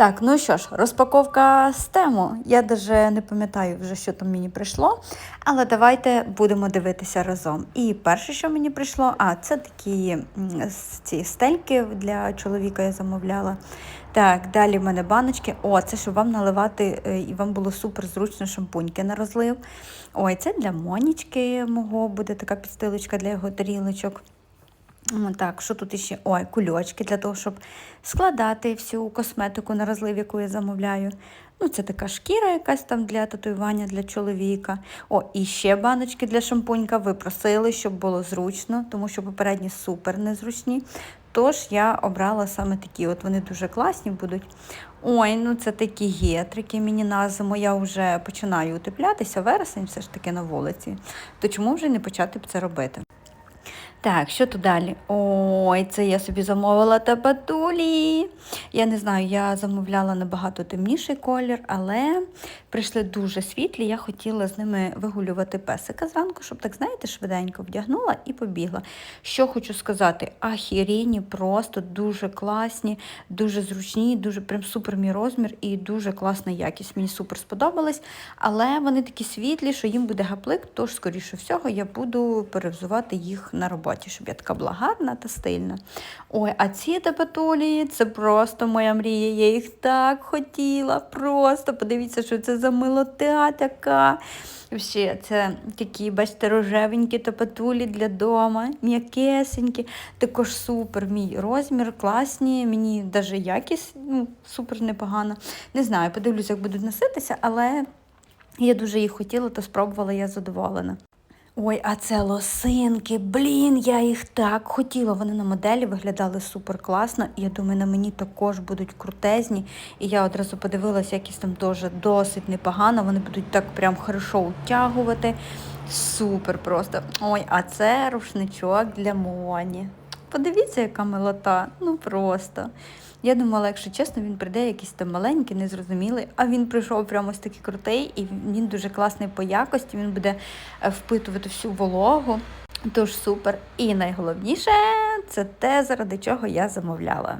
Так, ну що ж, розпаковка з тему. Я навіть не пам'ятаю вже, що там мені прийшло, але давайте будемо дивитися разом. І перше, що мені прийшло, а це такі ці стельки для чоловіка я замовляла. Так, далі в мене баночки. О, це щоб вам наливати, е, і вам було супер зручно шампуньки на розлив. Ой, це для Монічки мого буде така підстилочка для його тарілочок. Так, що тут іще? Ой, кульочки для того, щоб складати всю косметику на розлив, яку я замовляю. Ну, це така шкіра якась там для татуювання для чоловіка. О, і ще баночки для шампунька. Ви просили, щоб було зручно, тому що попередні супер незручні. Тож я обрала саме такі. От вони дуже класні будуть. Ой, ну це такі гетрики мені на зиму. Я вже починаю утеплятися, вересень все ж таки на вулиці. То чому вже не почати б це робити? Так, що тут далі? Ой, це я собі замовила табатулі. Я не знаю, я замовляла набагато темніший колір, але прийшли дуже світлі. Я хотіла з ними вигулювати песика зранку, щоб так, знаєте, швиденько вдягнула і побігла. Що хочу сказати, ахірені просто дуже класні, дуже зручні, дуже прям супер мій розмір і дуже класна якість. Мені супер сподобалось, але вони такі світлі, що їм буде гаплик, тож, скоріше всього, я буду перевзувати їх на роботі, щоб я така була гарна та стильна. Ой, а ці табатолії це просто моя мрія. Я їх так хотіла. Просто подивіться, що це за милота така. Ще це такі, бачите, рожевенькі топатулі для дома, м'якесенькі, також супер мій розмір, класні, мені навіть якість ну, супер непогана. Не знаю, подивлюся, як будуть носитися, але я дуже їх хотіла, то спробувала, я задоволена. Ой, а це лосинки, блін, я їх так хотіла. Вони на моделі виглядали супер класно. І я думаю, на мені також будуть крутезні. І я одразу подивилася, якісь там дуже досить непогано. Вони будуть так прям хорошо утягувати. Супер просто. Ой, а це рушничок для Моні. Подивіться, яка милота. Ну просто. Я думала, якщо чесно, він прийде якийсь там маленький, незрозумілий, а він прийшов прямо ось такий крутий, і він дуже класний по якості, він буде е, впитувати всю вологу. Тож супер. І найголовніше це те, заради чого я замовляла.